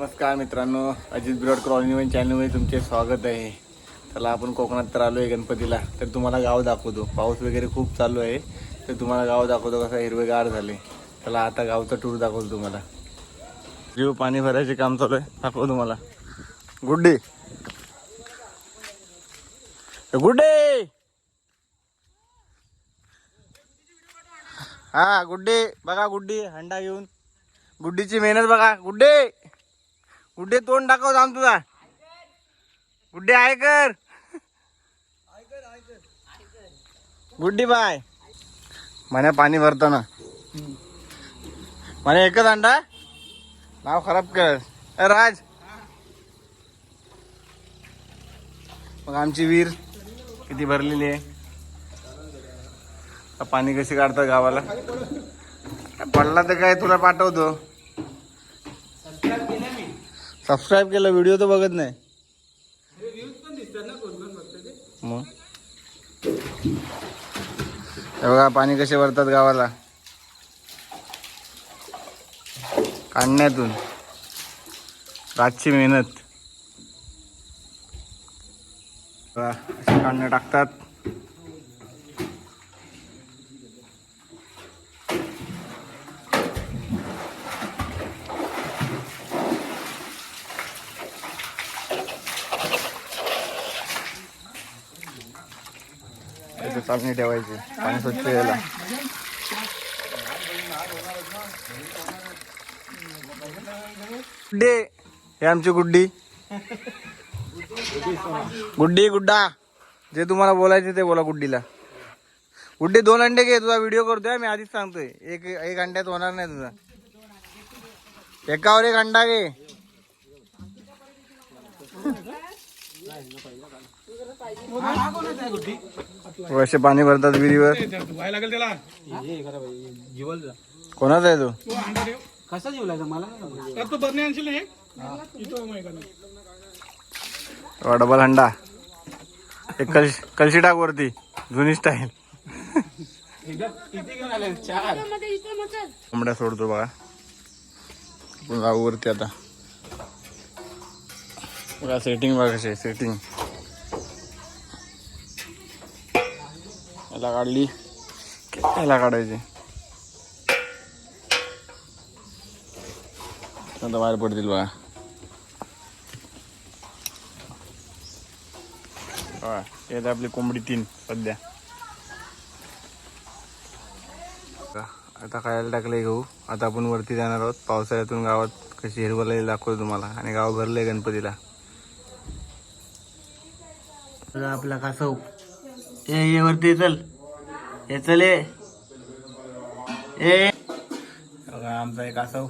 नमस्कार मित्रांनो Ajit broad crawling चॅनलमध्ये तुमचे स्वागत आहे. चला आपण कोकणात तर आलो आहे गणपतीला. तर तुम्हाला गाव दाखवतो. पाऊस वगैरे खूप चालू आहे. तर तुम्हाला गाव दाखवतो कसं हिरवेगार झाले. चला आता गावचा टूर दाखवतो तुम्हाला. जीव पाणी भरायचे काम चालू आहे. दाखवतो तुम्हाला. गुड डे गुड डे हा गुड्डे. बघा गुड्डी. हंडा घेऊन. गुड्डीची मेहनत बघा. गुड्डे! गुड्डे तोंड दाखव जाम तुझा? गुड्डे आहे कर? गुड्डी बाय. म्हणे पाणी भरताना. म्हणे एकच अंडा? नाव खराब कर. राज. मग आमची वीर किती भरलेली आहे? पाणी कशी काढतात गावाला? पडला तर काय तुला पाठवतो? सबस्क्राईब केलं व्हिडिओ तर बघत नाही. मग? बघा पाणी कसे भरतात गावाला. काढण्यातून. रातची मेहनत. काढणं टाकतात. त्याचं चालणी ठेवायची पाणी स्वच्छ यायला. गुड्डे हे आमची गुड्डी. गुड्डी गुड्डा. जे तुम्हाला बोलायचे ते बोला गुड्डीला. गुड्डी दोन अंडे घे तुझा व्हिडिओ करतोय मी आधीच सांगतोय. एक एक अंड्यात होणार नाही तुझा. एकावर एक अंडा घे. असे पाणी भरतात विहिरीवर. व्हायला लागेल त्याला कोणाचा आहे तो? कसा जेवलायचा मला. डबल हंडा. एक कलशी कलशी टाक वरती जुनी स्टाईल कोंबड्या सोडतो बघा. जाऊ वरती आता. बघा सेटिंग बघा कशी सेटिंग याला काढली. की याला काढायची. आता बाहेर पडतील बघा. येत आपली कोंबडी तीन सध्या. आता खायला टाकले गहू. आता आपण वरती जाणार आहोत. पावसाळ्यातून गावात कशी हिरवलेली दाखवतो तुम्हाला. आणि गाव भरलंय गणपतीला. आपला कासव. ये वरती चल. हे चल ए. आमचा एक कासव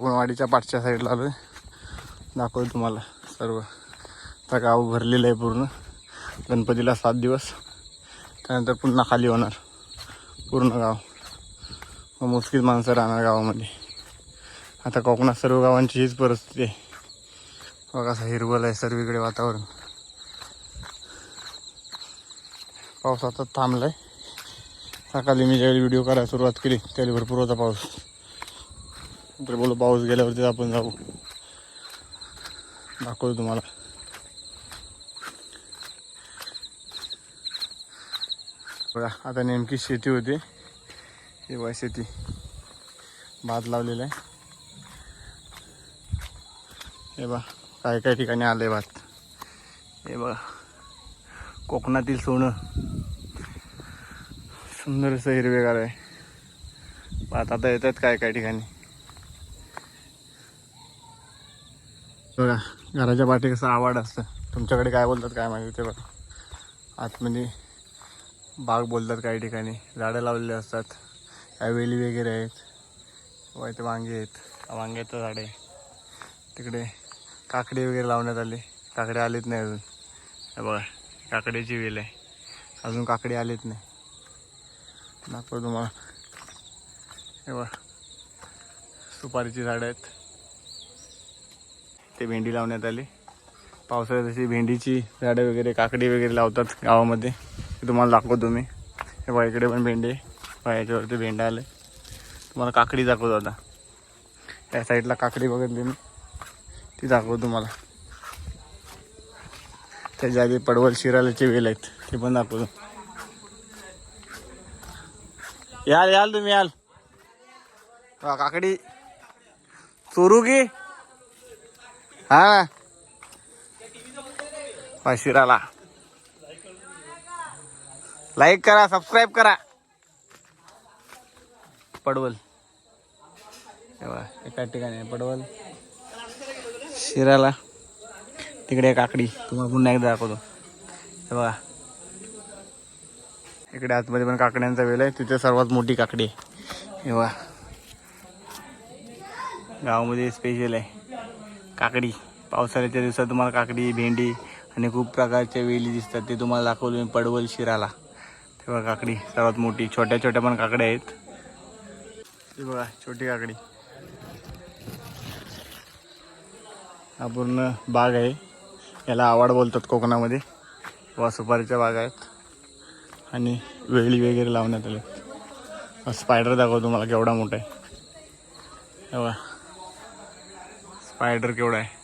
गुणवाडीच्या पाठच्या साईडला आलोय. दाखवतो तुम्हाला सर्व. आता गाव भरलेलं आहे पूर्ण. गणपतीला सात दिवस. त्यानंतर पुन्हा खाली होणार. पूर्ण गाव. मग मुस्किल माणसं राहणार गावामध्ये. आता कोकणात सर्व गावांची हीच परिस्थिती आहे. बघा असं हिरवल आहे सर्वीकडे वातावरण. पाऊस आता थांबलाय. सकाळी मी ज्यावेळी व्हिडिओ करायला सुरुवात केली त्यावेळी भरपूर होता पाऊस. तर बोलो पाऊस गेल्यावरती आपण जाऊ. दाखवतो तुम्हाला. बघा आता नेमकी शेती होती. ही बघा शेती. भात लावलेला आहे. हे बघा काय काय ठिकाणी आलंय भात. हे बघा. कोकणातील सोनं. सुंदर असं हिरवेगार आहे. भात आता येतात काय काय ठिकाणी. बघा घराच्या पाठी कसं आवाड असतं. तुमच्याकडे काय बोलतात काय माहिती ते बघा. आतमध्ये बाग बोलतात काही ठिकाणी. झाडं लावलेली असतात. काही वेली वगैरे आहेत. व इथे वांगे आहेत. वांग्याचं झाड आहे. तिकडे काकडी वगैरे लावण्यात आली. काकडे आलेत नाही अजून. बघा. काकडीची वेल आहे. अजून काकडे आलेत नाही. दाखव तुम्हाला. हे बघ. सुपारीची झाडं आहेत. ते भेंडी लावण्यात आली. पावसाळ्यात अशी भेंडीची झाडं वगैरे काकडी वगैरे लावतात गावामध्ये. ते तुम्हाला दाखवतो मी. हे बघा इकडे पण भेंडी आहे. याच्यावरती भेंडा आले. तुम्हाला काकडी दाखवतो आता. त्या साईडला काकडी बघितली मी. ती दाखवतो तुम्हाला. त्याच्या आधी पडवल शिरायलाचे वेल आहेत. ते पण दाखवतो. याल याल तुम्ही याल. काकडी. चोरू की? हा. हा, शिराला. लाईक करा सबस्क्राईब करा. पडवल. एका ठिकाणी पडवल. शिराला. तिकडे काकडी तुम्हाला पुन्हा एकदा दाखवतो. हे बघा. इकडे आतमध्ये पण काकड्यांचा वेल आहे. तिथे सर्वात मोठी काकडी आहे. हे बघा. गावामध्ये स्पेशल आहे. काकडी. पावसाळ्याच्या दिवसात तुम्हाला काकडी भेंडी आणि खूप प्रकारच्या वेली दिसतात. ते तुम्हाला दाखवलं मी पडवल शिराला. तेव्हा काकडी. सर्वात मोठी. छोट्या छोट्या पण काकड्या आहेत. ते बघा छोटी काकडी. हा पूर्ण बाग आहे. याला आवाड बोलतात कोकणामध्ये. वा सुपारीच्या बाग आहेत. आणि वेळी वगैरे लावण्यात आले स्पायडर दाखवतो तुम्हाला केवढा मोठा आहे. हे बघा. स्पायडर केवढा आहे.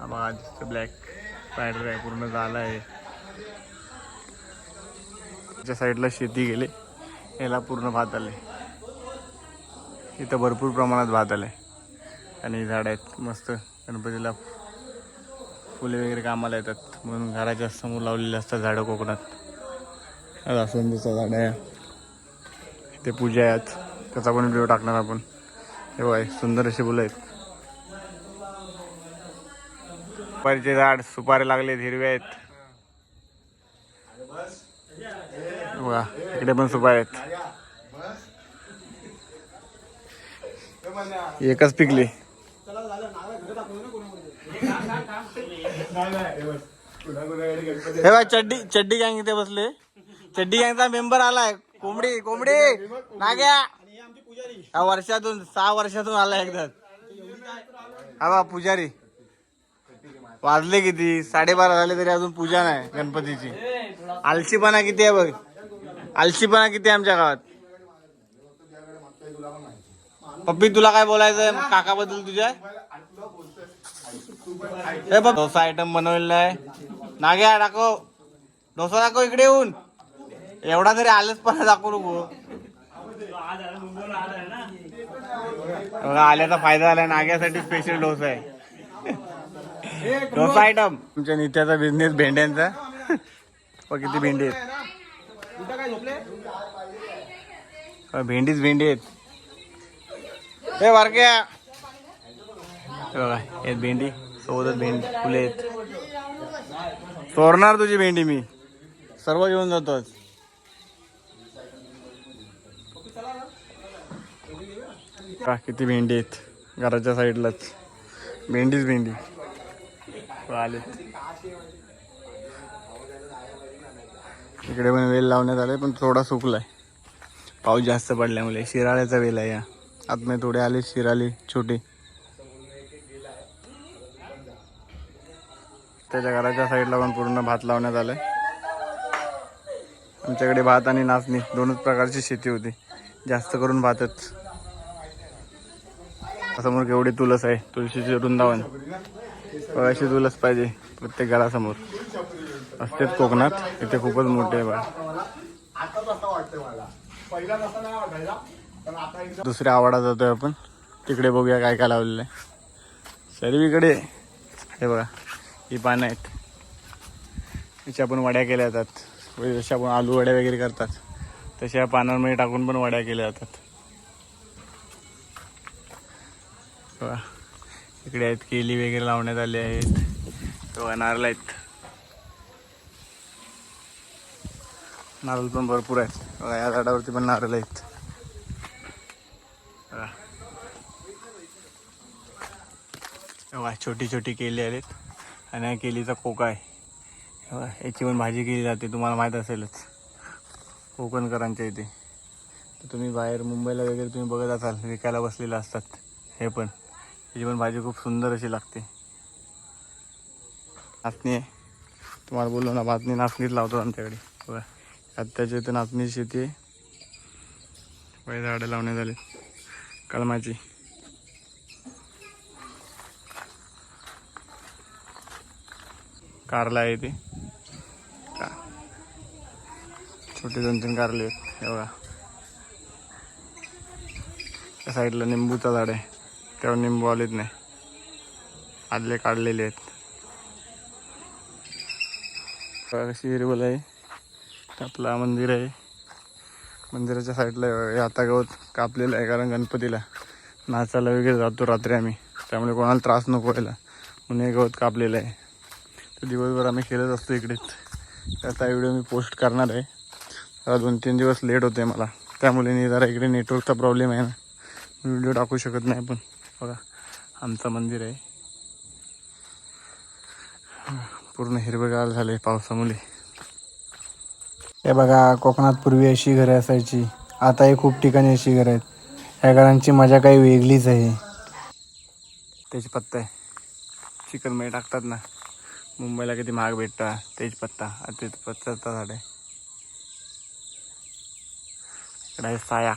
बघा दिसतं ब्लॅक स्पायडर आहे पूर्ण झाला आहे. त्याच्या साईडला शेती गेले याला पूर्ण भात आले. इथं भरपूर प्रमाणात भात आहे आणि झाड आहेत मस्त. गणपतीला फुले वगैरे कामाला येतात. म्हणून घराच्या समोर लावलेले असतात झाडं कोकणात. जास्वंदीचं झाड आहे. ते पूजा आहेत त्याचा पण व्हिडिओ टाकणार आपण. हे बघा सुंदर अशी फुलं आहेत. सुपारीचे झाड सुपारी लागलेत हिरवे आहेत. वा इकडे पण सुपारी आहेत. एकच पिकली. हे बाय चड्डी चड्डी गँग इथे बसले. चड्डी गँगचा मेंबर आलाय. कोंबडी कोंबडी. नाग्या. वर्षातून सहा वर्षातून आला एकदा. हा बा पुजारी. वाजले किती? साडेबारा झाले तरी अजून पूजा नाही गणपतीची. आलशीपणा किती आहे बघ? आलशीपणा किती आहे आमच्या गावात? पप्पी तुला काय बोलायचंय? काकाबद्दल तुझ्या? हे बघ डोसा आयटम बनवलेला आहे. नाग्या दाखव. डोसा दाखव इकडे येऊन. एवढा तरी आलंच पण दाखवू नको. आल्याचा फायदा झालाय. नाग्यासाठी स्पेशल डोसा आहे. डोसा आयटम तुमच्या नित्याचा बिझनेस भेंड्यांचा. किती भेंडी आहेत. भेंडीच भेंडी आहेत. हे वारक्या बघा भेंडी सोबतच भेंडी फुले आहेत. चोरणार तुझी भेंडी मी. सर्व घेऊन जातोच. का किती भेंडी आहेत घराच्या साईडलाच. भेंडीच भेंडी. आले इकडे पण वेल लावण्यात आले पण थोडा सुकलाय. पाऊस जास्त पडल्यामुळे शिराळ्याचा वेल आहे या आतमध्ये थोडे आले शिराले छोटे. त्याच्या घराच्या साईडला पण पूर्ण भात लावण्यात आलाय. आमच्याकडे भात आणि नाचणी दोनच प्रकारची शेती होती. जास्त करून भातच. समोर केवढी तुलस आहे तुळशीचे वृंदावन. अशी तुलस पाहिजे प्रत्येक घरासमोर. असतेच कोकणात इथे खूपच मोठे आहे बा दुसऱ्या आवाडात जातोय आपण. तिकडे बघूया काय काय लावलेलं आहे. सर्वीकडे. हे बघा ही पानं आहेत. याच्या आपण वड्या केल्या जातात. म्हणजे जशा आपण आलू वड्या वगैरे करतात तशा या पानांमध्ये टाकून पण वड्या केल्या जातात. बघा इकडे आहेत केली वगैरे लावण्यात आले आहेत. बघा नारळ आहेत. नारळ पण भरपूर आहेत. बघा या झाडावरती पण नारळ आहेत. छोटी छोटी केली आहेत. आणि हा केलीचा कोका आहे. याची पण भाजी केली जाते तुम्हाला माहीत असेलच. कोकणकरांच्या इथे. तर तुम्ही बाहेर मुंबईला वगैरे तुम्ही बघत असाल विकायला बसलेलं असतात. हे पण. याची पण भाजी खूप सुंदर अशी लागते. नाचणी आहे. तुम्हाला बोललो ना बातमी नाचणीच लावतो आमच्याकडे. बघा. आत्ताच्या इथे नाचणी शेती आहे. पहिले झाडं लावण्यात आले. कलमाची. कारला आहे ते. का? छोटे दोन तीन कारले आहेत. एवढा त्या साईडला निंबूचं झाड आहे. तेव्हा निंबू आलेत नाही. आदले काढलेले आहेत. बघा आहे. आपला मंदिर आहे. मंदिराच्या साईडला आता गवत कापलेलं आहे कारण गणपतीला नाचायला वगैरे जातो रात्री आम्ही. त्यामुळे कोणाला त्रास नको व्हायला. म्हणून हे गवत कापलेलं आहे. दिवसभर आम्ही खेळत असतो इकडेच त्याचा व्हिडिओ मी पोस्ट करणार आहे. दोन तीन दिवस लेट होते मला. त्यामुळे मी जरा इकडे नेटवर्कचा प्रॉब्लेम आहे ना. व्हिडिओ टाकू शकत नाही पण. बघा आमचं मंदिर आहे. पूर्ण हिरवेगार झाले पावसामुळे. हे बघा कोकणात पूर्वी अशी घरे असायची. आताही खूप ठिकाणी अशी घरं आहेत. या घरांची मजा काही वेगळीच आहे. तेजपत्ता आहे. चिकनमध्ये टाकतात ना. मुंबईला किती महाग भेटतात तेजपत्ता आता पत्ता झाड आहे इकडे आहे साया.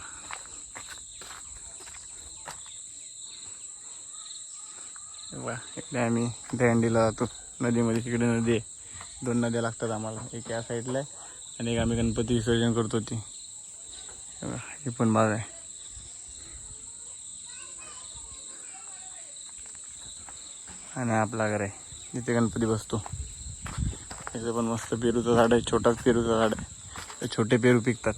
इकडे आम्ही दहंडीला जातो. नदीमध्ये तिकडे नदी आहे. दोन नद्या लागतात आम्हाला. एक या साईडला आहे आणि एक आम्ही गणपती विसर्जन करतो ती. ही पण बाग आहे. आणि आपला घर आहे. जिथे गणपती बसतो. इथे पण मस्त पेरूचं झाड आहे छोटाच पेरूचं झाड आहे. छोटे पेरू पिकतात.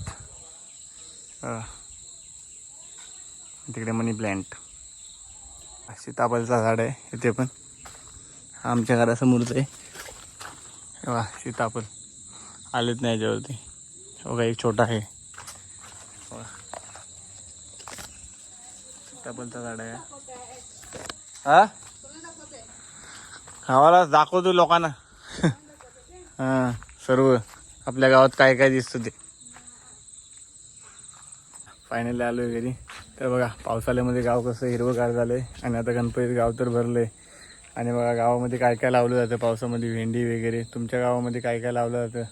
तिकडे मनी प्लॅन्ट सीताफळचं झाड आहे इथे पण. आमच्या घरासमोरच आहे. वा सीताफळ आलेच नाही याच्यावरती. हो बघा एक छोटा आहे. बघा. सीताफळचं झाड आहे. हा? गावाला दाखवतो लोकांना. हां सर्व आपल्या गावात काय काय दिसतं ते. फायनली आलो आहे घरी. तर बघा पावसाळ्यामध्ये गाव कसं हिरवंगार झालं आहे आणि आता गणपतीत गाव तर भरलं आहे आणि बघा गावामध्ये काय काय लावलं जातं पावसामध्ये भेंडी वगैरे. तुमच्या गावामध्ये काय काय लावलं जातं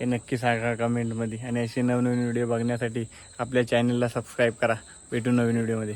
हे नक्की सांगा कमेंटमध्ये आणि असे नवनवीन व्हिडिओ बघण्यासाठी आपल्या चॅनलला सबस्क्राईब करा. भेटू नवीन व्हिडिओमध्ये